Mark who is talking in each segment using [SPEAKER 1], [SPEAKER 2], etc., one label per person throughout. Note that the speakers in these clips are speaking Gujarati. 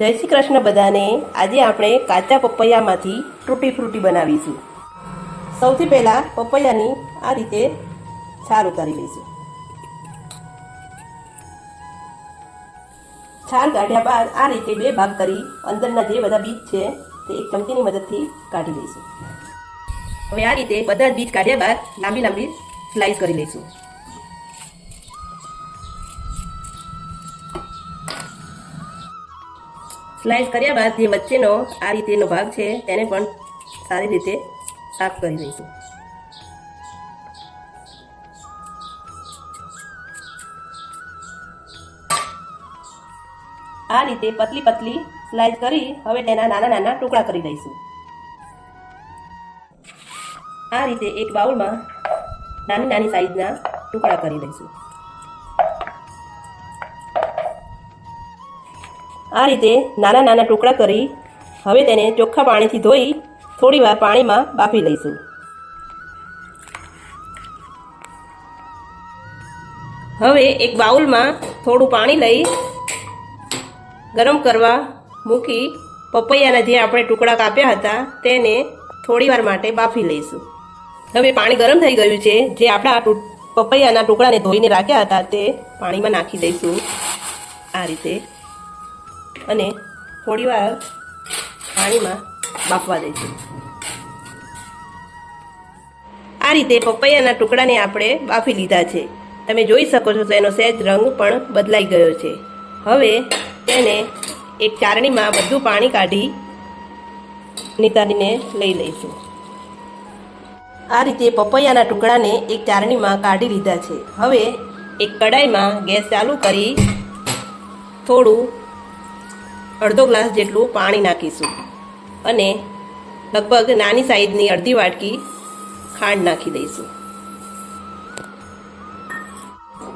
[SPEAKER 1] જય શ્રી કૃષ્ણ બધાને. આજે આપણે કાચા પપૈયામાંથી ટૂટી ફ્રૂટી બનાવીશું. સૌથી પહેલાં પપૈયાની આ રીતે છાલ ઉતારી લઈશું. છાલ કાઢ્યા બાદ આ રીતે બે ભાગ કરી અંદરના જે બધા બીજ છે તે એક ચમચીની મદદથી કાઢી લઈશું. હવે આ રીતે બધા જ બીજ કાઢ્યા બાદ લાંબી લાંબી સ્લાઈસ કરી લઈશું. સ્લાઇસ કર્યા બાદ જે વચ્ચેનો આ રીતેનો ભાગ છે, તેને પણ સારી રીતે સાફ કરી દઈશું આ રીતે પતલી પતલી સ્લાઇસ કરી હવે તેના નાના નાના ટુકડા કરી દઈશું આ રીતે એક બાઉલમાં નાની નાની સાઈઝના ટુકડા કરી દઈશું આ રીતે નાના નાના ટુકડા કરી હવે તેને ચોખ્ખા પાણીથી ધોઈ થોડીવાર પાણીમાં બાફી લઈશું. હવે એક બાઉલમાં થોડું પાણી લઈ ગરમ કરવા મૂકી પપૈયાના જે આપણે ટુકડા કાપ્યા હતા તેને થોડીવાર માટે બાફી લઈશું. હવે પાણી ગરમ થઈ ગયું છે, જે આપણા પપૈયાના ટુકડાને ધોઈને રાખ્યા હતા તે પાણીમાં નાખી દઈશું. આ રીતે અને થોડીવાર પાણીમાં બાફવા દઈશું આ રીતે પપૈયાના ટુકડાને આપણે બાફી લીધા છે. તમે જોઈ શકો છો તેનો સહેજ રંગ પણ બદલાઈ ગયો છે. હવે તેને એક ચારણીમાં બધું પાણી કાઢી નિતારીને લઈ લઈશું. આ રીતે પપૈયાના ટુકડાને એક ચારણીમાં કાઢી લીધા છે. હવે એક કડાઈમાં ગેસ ચાલુ કરી થોડું અડધો ગ્લાસ જેટલું પાણી નાખીશું. અને લગભગ નાની સાઈઝની અડધી વાટકી ખાંડ નાખી દઈશું.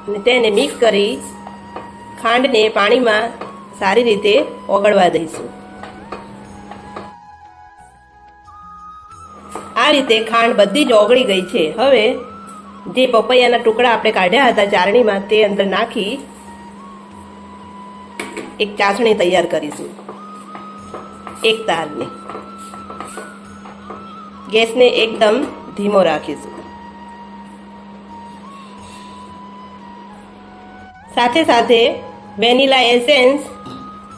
[SPEAKER 1] અને તેને મિક્સ કરી ખાંડને પાણીમાં સારી રીતે ઓગળવા દઈશું. આ રીતે ખાંડ બધી જ ઓગળી ગઈ છે. હવે જે પપૈયાના ટુકડા આપણે કાઢ્યા હતા ચારણીમાં તે અંદર નાખી એક ચાસણી તૈયાર કરીશું. એક તારની ગેસને એકદમ ધીમો રાખીશું. સાથે સાથે વેનીલા એસેન્સ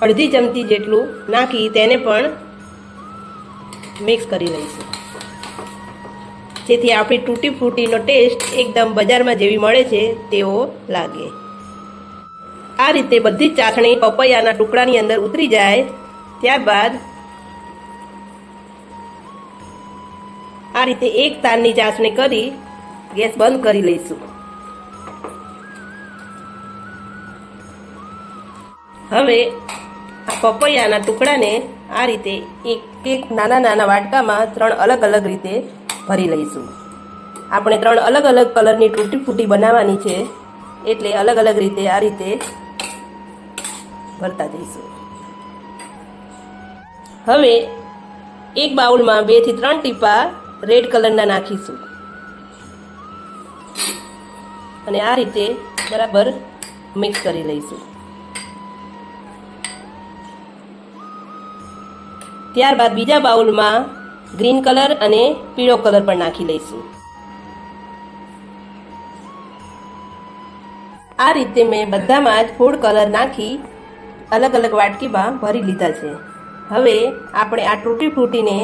[SPEAKER 1] અડધી ચમચી જેટલું નાખી તેને પણ મિક્સ કરી લઈશું. જેથી આપણી તૂટી ફ્રૂટીનો ટેસ્ટ એકદમ બજારમાં જેવી મળે છે તેવો લાગે. આ રીતે બધી જ ચાસણી પપૈયાના ટુકડાની અંદર ઉતરી જાય. ત્યારબાદ આ રીતે એક તારની ચાસણી કરી ગેસ બંધ કરી લઈશું. હવે આ પપૈયાના ટુકડાને આ રીતે એક એક નાના નાના વાટકામાં ત્રણ અલગ અલગ રીતે ભરી લઈશું. આપણે ત્રણ અલગ અલગ કલરની તૂટી ફૂટી બનાવવાની છે. એટલે અલગ અલગ રીતે આ રીતે ભરતા જઈશું. હવે એક બાઉલમાં બેથી ત્રણ ટીપા રેડ કલરના નાખીશું. અને આ રીતે બરાબર મિક્સ કરી લઈશું. ત્યારબાદ બીજા બાઉલમાં ગ્રીન કલર અને પીળો કલર પણ નાખી લઈશું. આ રીતે મેં બધામાં જ ફૂડ કલર નાખી અલગ અલગ વાટકીમાં ભરી લીધા છે. હવે આપણે આ તૂટી ફ્રૂટીને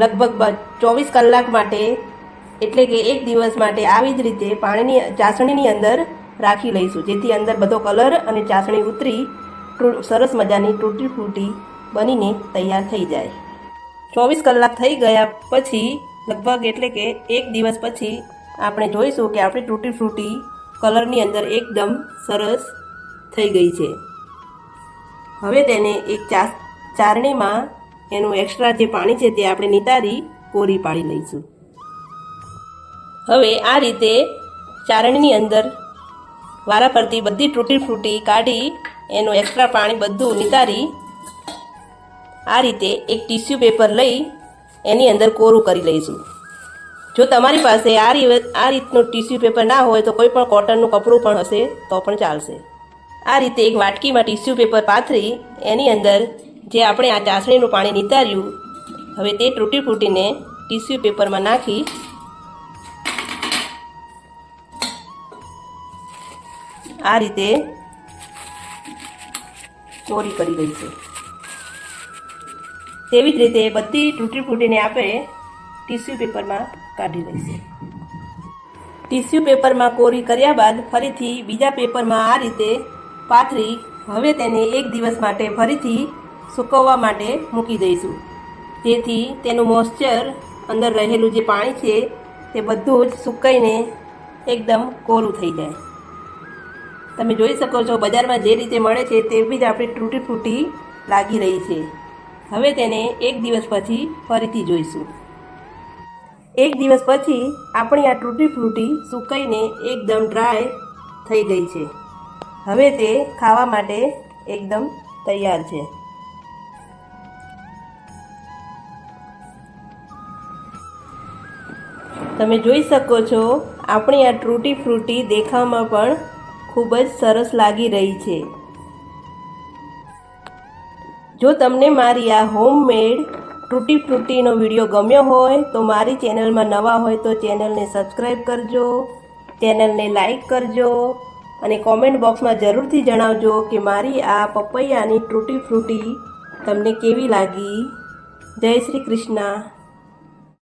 [SPEAKER 1] લગભગ ચોવીસ કલાક માટે, એટલે કે એક દિવસ માટે આવી જ રીતે પાણીની, ચાસણીની અંદર રાખી લઈશું, જેથી અંદર બધો કલર અને ચાસણી ઉતરી સરસ મજાની તૂટી ફ્રૂટી બનીને તૈયાર થઈ જાય. ચોવીસ કલાક થઈ ગયા પછી, લગભગ એટલે કે એક દિવસ પછી આપણે જોઈશું કે આપણી તૂટી ફ્રૂટી કલરની અંદર એકદમ સરસ થઈ ગઈ છે. હવે તેને એક ચા ચારણીમાં એનું એક્સ્ટ્રા જે પાણી છે તે આપણે નિતારી કોરી પાડી લઈશું. હવે આ રીતે ચારણીની અંદર વારાફરતી બધી તૂટી ફ્રૂટી કાઢી એનું એક્સ્ટ્રા પાણી બધું નિતારી આ રીતે એક ટીસ્યુ પેપર લઈ એની અંદર કોરું કરી લઈશું. જો તમારી પાસે આ આ રીતનું ટીસ્યુ પેપર ના હોય તો કોઈ પણ કોટનનું કપડું પણ હશે તો પણ ચાલશે. આ રીતે એક વાટકીમાં ટીસ્યુ પેપર પાથરી, એની અંદર જે આપણે આ ચાસણીનું પાણી નિતાર્યું, હવે તે તૂટી ફૂટીને ટીસ્યુ પેપરમાં નાખી આ રીતે ચોરી કરી રહી છે તેવી જ રીતે બધી તૂટી ફૂટીને આપણે ટીસ્યુ પેપરમાં કાઢી લઈશું. ટિશ્યુ પેપરમાં કોરી કર્યા બાદ ફરીથી બીજા પેપરમાં આ રીતે પાથરી હવે તેને એક દિવસ માટે ફરીથી સૂકવવા માટે મૂકી દઈશું. જેથી તેનું મોઇશ્ચર અંદર રહેલું જે પાણી છે તે બધું જ સુકાઈને એકદમ કોરું થઈ જાય. તમે જોઈ શકો છો બજારમાં જે રીતે મળે છે તેવી જ આપણી તૂટી ફૂટી લાગી રહી છે. હવે તેને એક દિવસ પછી ફરીથી જોઈશું. એક દિવસ પછી આપણી આ તૂટી ફ્રૂટી સુકાઈને એકદમ ડ્રાય થઈ ગઈ છે. હવે તે ખાવા માટે એકદમ તૈયાર છે. તમે જોઈ શકો છો, આપણી આ તૂટી ફ્રૂટી દેખાવમાં પણ ખૂબ જ સરસ લાગી રહી છે. જો તમને મારી આ હોમમેડ તૂટી ફ્રૂટીનો વીડિયો ગમ્યો હોય તો મારી ચેનલમાં નવા હોય તો ચેનલને સબસ્ક્રાઈબ કરજો, ચેનલને લાઈક કરજો અને કોમેન્ટ બોક્સમાં જરૂરથી જણાવજો કે મારી આ પપૈયાની તૂટી ફ્રૂટી તમને કેવી લાગી? જય શ્રી કૃષ્ણ.